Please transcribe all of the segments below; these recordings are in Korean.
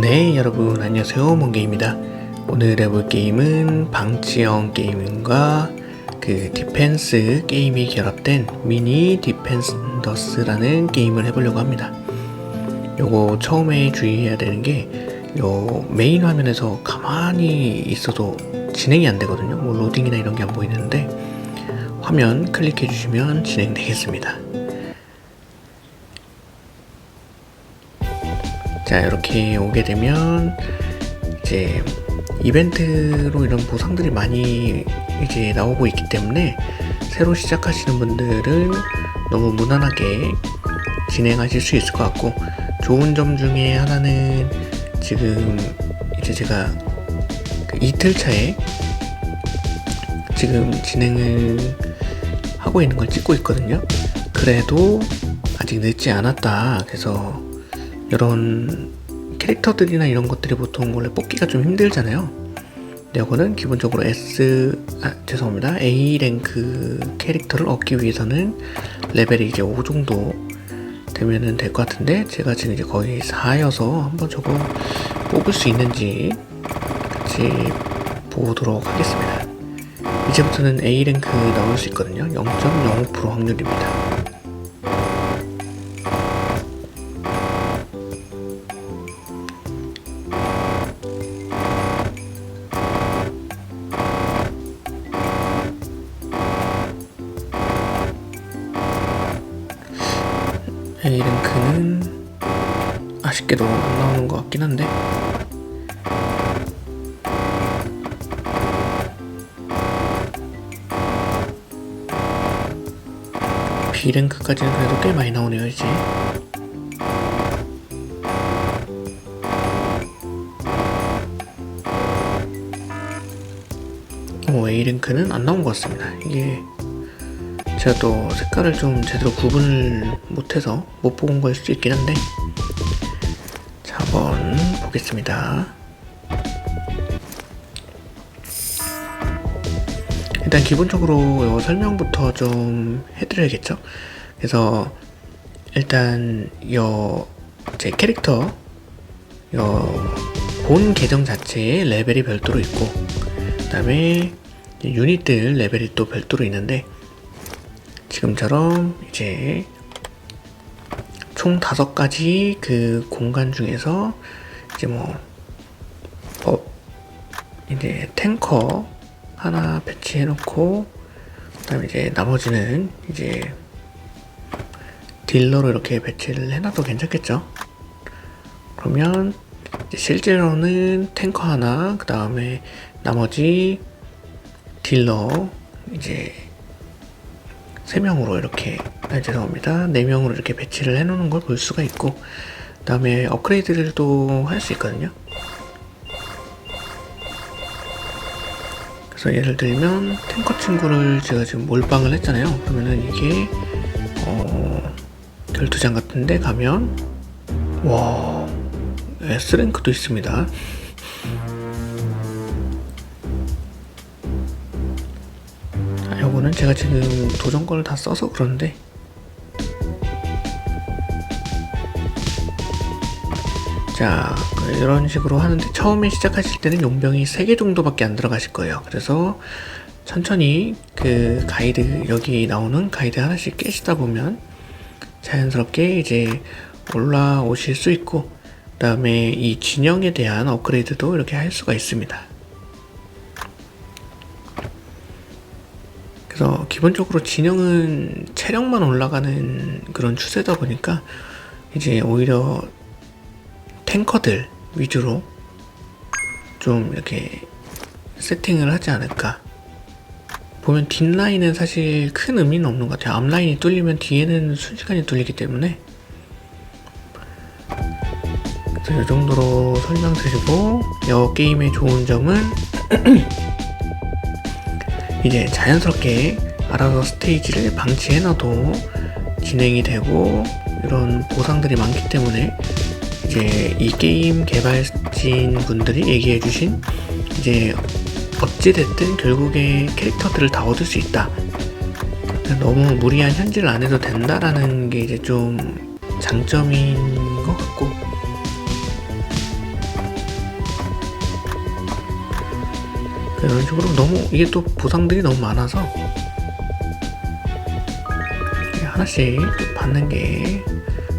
네 여러분 안녕하세요. 몬게입니다. 오늘 해볼 게임은 방치형 게임과 그 디펜스 게임이 결합된 미니 디펜더스라는 게임을 해보려고 합니다. 요거 처음에 주의해야 되는 게 요 메인 화면에서 가만히 있어도 진행이 안 되거든요. 뭐 로딩이나 이런 게 안 보이는데 화면 클릭해 주시면 진행되겠습니다 자 이렇게 오게 되면 이제 이벤트로 이런 보상들이 많이 이제 나오고 있기 때문에 새로 시작하시는 분들은 너무 무난하게 진행하실 수 있을 것 같고 좋은 점 중에 하나는 지금 이제 제가 그 이틀 차에 지금 진행을 하고 있는 걸 찍고 있거든요. 그래도 아직 늦지 않았다. 그래서 이런 캐릭터들이나 이런 것들이 보통 원래 뽑기가 좀 힘들잖아요. 이거는 기본적으로 S 아 죄송합니다 A 랭크 캐릭터를 얻기 위해서는 레벨이 이제 5 정도 되면은 될 것 같은데 제가 지금 이제 거의 4여서 한번 저거 뽑을 수 있는지 같이 보도록 하겠습니다. 이제부터는 A 랭크 나올 수 있거든요. 0.05% 확률입니다. B 랭크까지는 그래도 꽤 많이 나오네요 이제. 어, A 랭크는 안 나온 것 같습니다. 이게 제가 또 색깔을 좀 제대로 구분을 못해서 못 본 걸 수도 있긴 한데. 자 한번 보겠습니다 일단 기본적으로 요 설명부터 좀 해드려야겠죠? 그래서 일단 요 제 캐릭터 요 본 계정 자체에 레벨이 별도로 있고 그 다음에 유닛들 레벨이 또 별도로 있는데 지금처럼 이제 총 다섯 가지 그 공간 중에서 이제 뭐, 어, 이제 탱커 하나 배치해 놓고, 그 다음에 이제 나머지는 이제 딜러로 이렇게 배치를 해놔도 괜찮겠죠? 그러면 실제로는 탱커 하나, 그 다음에 나머지 딜러, 이제 3명으로 이렇게 아, 죄송합니다 4명으로 이렇게 배치를 해 놓는 걸 볼 수가 있고 그 다음에 업그레이드를 또 할 수 있거든요 그래서 예를 들면 탱커 친구를 제가 지금 몰빵을 했잖아요. 그러면은 이게 어 결투장 같은데 가면 와 S랭크도 있습니다. 아, 요거는 제가 지금 도전 거를 다 써서 그런데 자 이런 식으로 하는데 처음에 시작하실 때는 용병이 3개 정도밖에 안 들어가실 거예요. 그래서 천천히 그 가이드 여기 나오는 가이드 하나씩 깨시다 보면 자연스럽게 이제 올라오실 수 있고 그 다음에 이 진영에 대한 업그레이드도 이렇게 할 수가 있습니다. 그래서 기본적으로 진영은 체력만 올라가는 그런 추세다 보니까 이제 오히려 탱커들 위주로 좀 이렇게 세팅을 하지 않을까. 보면 뒷라인은 사실 큰 의미는 없는 것 같아요. 앞라인이 뚫리면 뒤에는 순식간에 뚫리기 때문에. 그래서 이 정도로 설명드리고, 이 게임의 좋은 점은 이제 자연스럽게 알아서 스테이지를 방치해놔도 진행이 되고 이런 보상들이 많기 때문에 이제 이 게임 개발진 분들이 얘기해 주신 이제 어찌됐든 결국에 캐릭터들을 다 얻을 수 있다. 너무 무리한 현질 안 해도 된다라는 게 이제 좀 장점인 것 같고. 이런 식으로 너무 이게 또 보상들이 너무 많아서 하나씩 받는 게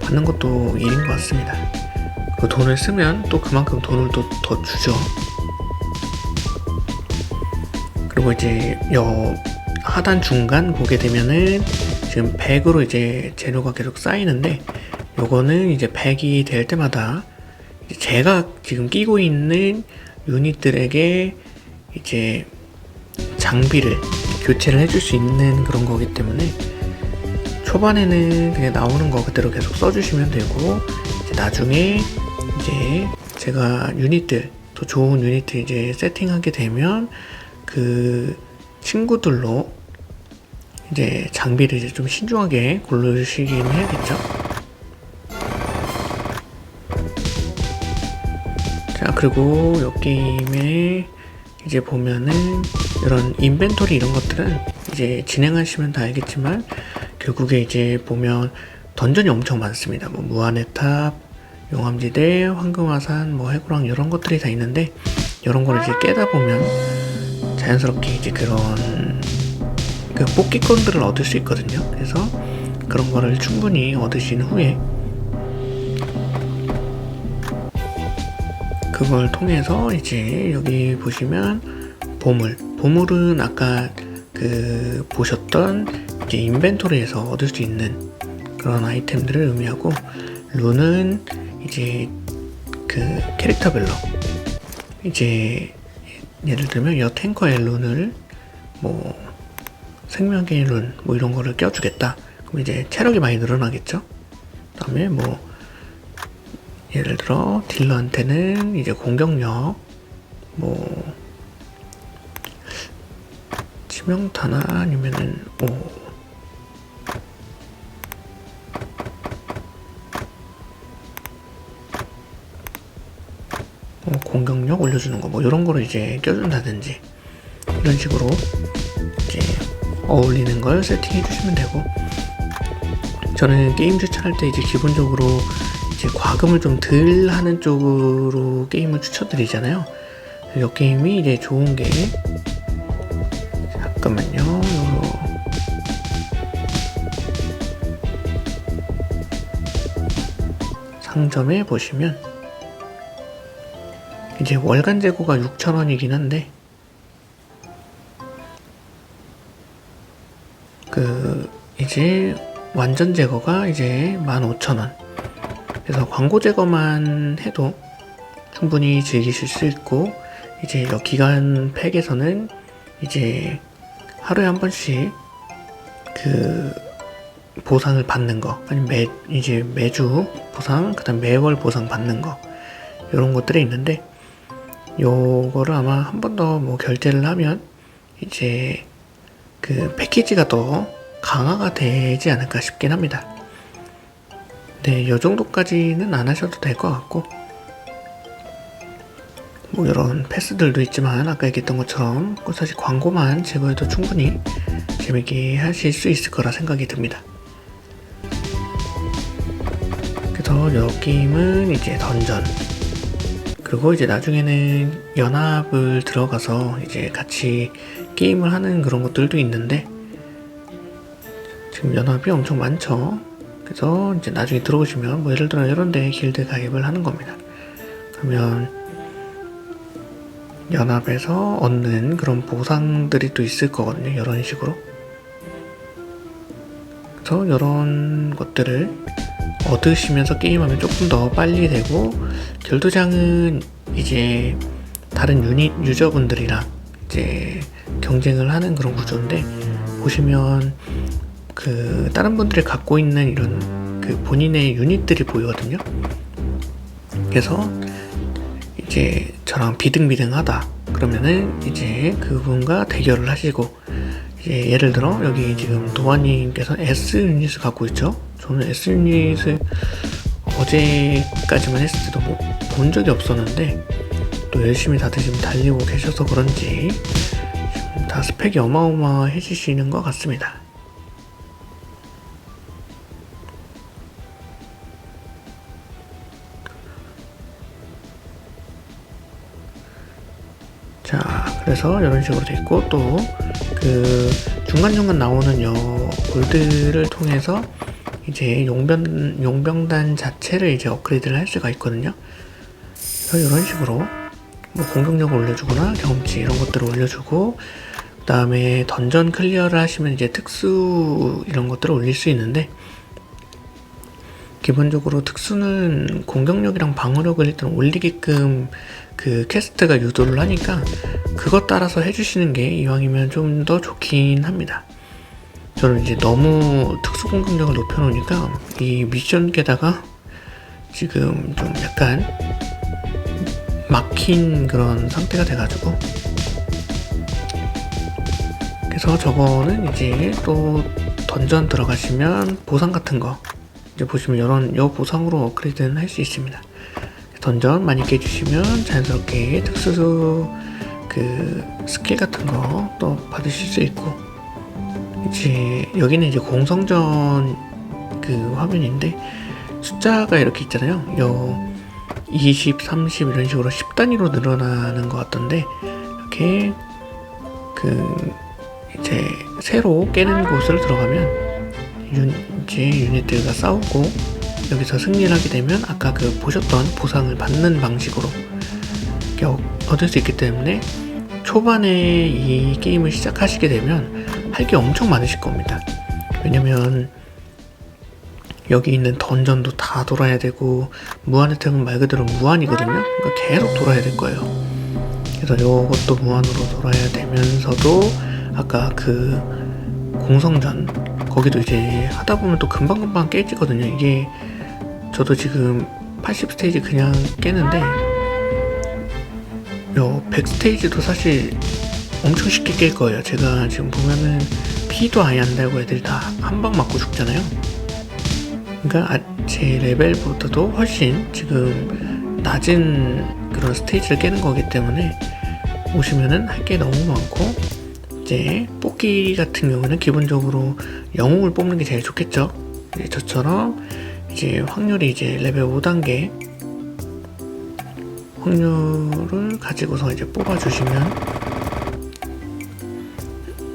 받는 것도 일인 것 같습니다. 그 돈을 쓰면 또 그만큼 돈을 또 더 주죠. 그리고 이제 여 하단 중간 보게 되면은 지금 100으로 이제 재료가 계속 쌓이는데 요거는 이제 100이 될 때마다 제가 지금 끼고 있는 유닛들에게 이제 장비를 교체를 해줄 수 있는 그런 거기 때문에 초반에는 그냥 나오는 거 그대로 계속 써주시면 되고 나중에 이제 제가 유닛들 더 좋은 유닛들 이제 세팅하게 되면 그 친구들로 이제 장비를 이제 좀 신중하게 고르시긴 해야겠죠. 자 그리고 이 게임에 이제 보면은 이런 인벤토리 이런 것들은 이제 진행하시면 다 알겠지만 결국에 이제 보면 던전이 엄청 많습니다. 뭐 무한의 탑, 용암지대, 황금화산, 뭐 해고랑 이런 것들이 다 있는데 이런 걸 이제 깨다 보면 자연스럽게 이제 그런 그 뽑기권들을 얻을 수 있거든요. 그래서 그런 거를 충분히 얻으신 후에 그걸 통해서 이제 여기 보시면 보물 보물은 아까 그 보셨던 이제 인벤토리에서 얻을 수 있는 그런 아이템들을 의미하고 룬은 이제 그 캐릭터별로. 이제 예를 들면 여 탱커의 룬을 뭐 생명의 룬 뭐 이런 거를 껴주겠다. 그럼 이제 체력이 많이 늘어나겠죠? 그 다음에 뭐 예를 들어 딜러한테는 이제 공격력 뭐 치명타나 아니면은 뭐 뭐 공격력 올려주는 거 뭐 이런 거를 이제 껴준다든지 이런 식으로 이제 어울리는 걸 세팅해 주시면 되고 저는 게임 추천할 때 이제 기본적으로 이제 과금을 좀 덜 하는 쪽으로 게임을 추천드리잖아요. 이 게임이 이제 좋은 게 잠깐만요. 상점에 보시면 이제 월간 재고가 6,000원이긴 한데 그 이제 완전 제거가 이제 15,000원. 그래서 광고 제거만 해도 충분히 즐기실 수 있고 이제 여 기간 팩에서는 이제 하루에 한 번씩 그 보상을 받는 거 아니면 매 이제 매주 보상 그다음 매월 보상 받는 거 이런 것들이 있는데 요거를 아마 한 번 더 뭐 결제를 하면 이제 그 패키지가 더 강화가 되지 않을까 싶긴 합니다. 네, 요 정도까지는 안 하셔도 될 것 같고 뭐 이런 패스들도 있지만 아까 얘기했던 것처럼 그 사실 광고만 제거해도 충분히 재밌게 하실 수 있을 거라 생각이 듭니다. 그래서 이 게임은 이제 던전 그리고 이제 나중에는 연합을 들어가서 이제 같이 게임을 하는 그런 것들도 있는데 지금 연합이 엄청 많죠. 그래서 이제 나중에 들어오시면 뭐 예를 들어 이런 데 길드 가입을 하는 겁니다. 그러면 연합에서 얻는 그런 보상들이 또 있을 거거든요. 이런 식으로. 그래서 이런 것들을 얻으시면서 게임하면 조금 더 빨리 되고 결도장은 이제 다른 유닛 유저분들이랑 이제 경쟁을 하는 그런 구조인데 보시면 그 다른 분들이 갖고 있는 이런 그 본인의 유닛들이 보이거든요. 그래서 이제 저랑 비등비등하다 그러면은 이제 그분과 대결을 하시고 이제 예를 들어 여기 지금 도화님께서 S 유닛을 갖고 있죠. 저는 S 유닛을 어제까지만 했을 때도 뭐 본 적이 없었는데 또 열심히 다들 지금 달리고 계셔서 그런지 다 스펙이 어마어마해지시는 것 같습니다. 그래서 이런 식으로 돼 있고 또 그 중간중간 나오는 요 골드를 통해서 이제 용병 용병단 자체를 이제 업그레이드를 할 수가 있거든요. 그래서 이런 식으로 뭐 공격력을 올려주거나 경험치 이런 것들을 올려주고 그 다음에 던전 클리어를 하시면 이제 특수 이런 것들을 올릴 수 있는데 기본적으로 특수는 공격력이랑 방어력을 일단 올리게끔 그 캐스트가 유도를 하니까 그것 따라서 해주시는 게 이왕이면 좀 더 좋긴 합니다. 저는 이제 너무 특수 공격력을 높여놓으니까 이 미션 게다가 지금 좀 약간 막힌 그런 상태가 돼가지고 그래서 저거는 이제 또 던전 들어가시면 보상 같은 거 이제 보시면 이런 요 보상으로 업그레이드는 할 수 있습니다. 던전 많이 깨주시면 자연스럽게 특수 그 스킬 같은 거 또 받으실 수 있고 이제 여기는 이제 공성전 그 화면인데 숫자가 이렇게 있잖아요. 요 20, 30 이런 식으로 10 단위로 늘어나는 것 같던데 이렇게 그 이제 새로 깨는 곳을 들어가면 윤, 이제 유닛들과 싸우고 여기서 승리를 하게 되면 아까 그 보셨던 보상을 받는 방식으로 얻을 수 있기 때문에 초반에 이 게임을 시작하시게 되면 할 게 엄청 많으실 겁니다. 왜냐면 여기 있는 던전도 다 돌아야 되고 무한 혜택은 말 그대로 무한이거든요. 그러니까 계속 돌아야 될 거예요. 그래서 이것도 무한으로 돌아야 되면서도 아까 그 공성전 거기도 이제 하다 보면 또 금방금방 깨지거든요. 이게 저도 지금 80 스테이지 그냥 깨는데 요100 스테이지도 사실 엄청 쉽게 깰 거예요. 제가 지금 보면은 피도 아예 안 달고 애들이 다 한 방 맞고 죽잖아요. 그러니까 아- 제 레벨보다도 훨씬 지금 낮은 그런 스테이지를 깨는 거기 때문에 오시면은 할 게 너무 많고 이제 뽑기 같은 경우는 기본적으로 영웅을 뽑는 게 제일 좋겠죠. 이제 저처럼 이제 확률이 이제 레벨 5단계 확률을 가지고서 이제 뽑아주시면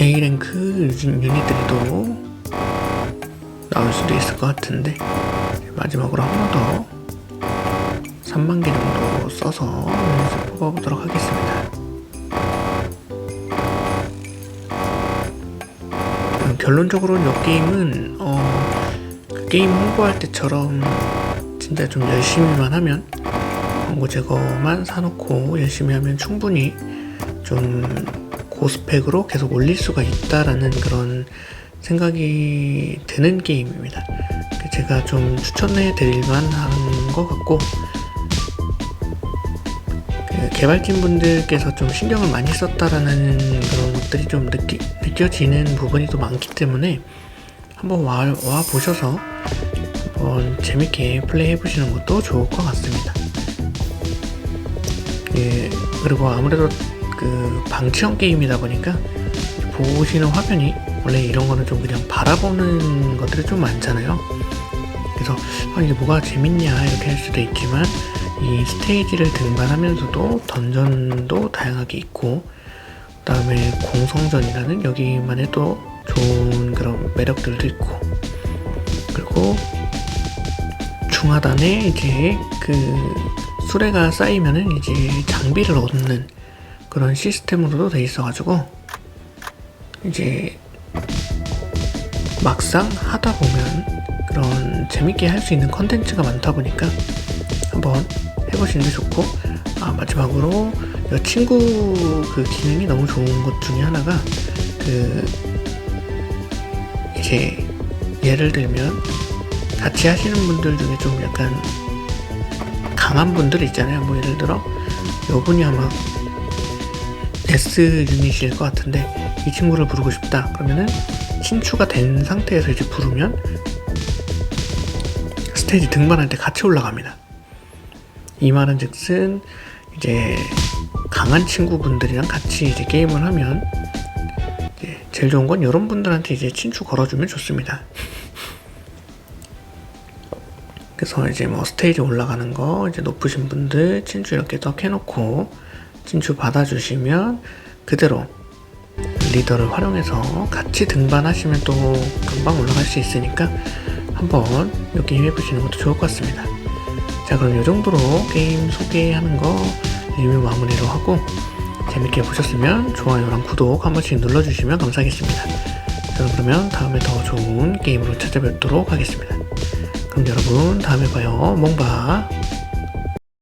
A랭크 유닛들이 또 나올 수도 있을 것 같은데 마지막으로 한 번 더 3만 개 정도 써서 뽑아보도록 하겠습니다. 결론적으로는 이 게임은 어, 그 게임 홍보할 때처럼 진짜 좀 열심히만 하면 광고 제거만 사놓고 열심히 하면 충분히 좀 고스펙으로 계속 올릴 수가 있다라는 그런 생각이 드는 게임입니다. 그 제가 좀 추천해 드릴 만한 것 같고 그 개발진 분들께서 좀 신경을 많이 썼다라는 그런 것들이 좀 느끼, 느껴지는 부분이 또 많기 때문에 한번 와, 와 보셔서 한번 재밌게 플레이 해 보시는 것도 좋을 것 같습니다. 예, 그리고 아무래도 그 방치형 게임이다 보니까 보시는 화면이 원래 이런 거는 좀 그냥 바라보는 것들이 좀 많잖아요. 그래서 아, 이게 뭐가 재밌냐 이렇게 할 수도 있지만 이 스테이지를 등반하면서도 던전도 다양하게 있고 그 다음에 공성전이라는 여기만의 또 좋은 그런 매력들도 있고 그리고 중하단에 이제 그 수레가 쌓이면은 이제 장비를 얻는 그런 시스템으로도 돼 있어가지고 이제 막상 하다 보면 그런 재밌게 할 수 있는 컨텐츠가 많다 보니까 한번 해보시는 게 좋고 아 마지막으로 이 친구 그 기능이 너무 좋은 것 중에 하나가 그 이제 예를 들면 같이 하시는 분들 중에 좀 약간 강한 분들 있잖아요. 뭐 예를 들어 요분이 아마 S 유닛일 것 같은데 이 친구를 부르고 싶다. 그러면은 친추가 된 상태에서 이제 부르면 스테이지 등반할 때 같이 올라갑니다. 이 말은 즉슨 이제 강한 친구분들이랑 같이 이제 게임을 하면 이제 제일 좋은 건 이런 분들한테 이제 친추 걸어주면 좋습니다. 그래서 이제 뭐 스테이지 올라가는 거 이제 높으신 분들 친추 이렇게 딱 해놓고 진주 받아주시면 그대로 리더를 활용해서 같이 등반하시면 또 금방 올라갈 수 있으니까 한번 이 게임 해보시는 것도 좋을 것 같습니다. 자 그럼 이 정도로 게임 소개하는 거 리뷰 마무리로 하고 재밌게 보셨으면 좋아요랑 구독 한 번씩 눌러주시면 감사하겠습니다. 저는 그러면 다음에 더 좋은 게임으로 찾아뵙도록 하겠습니다. 그럼 여러분 다음에 봐요. 몽바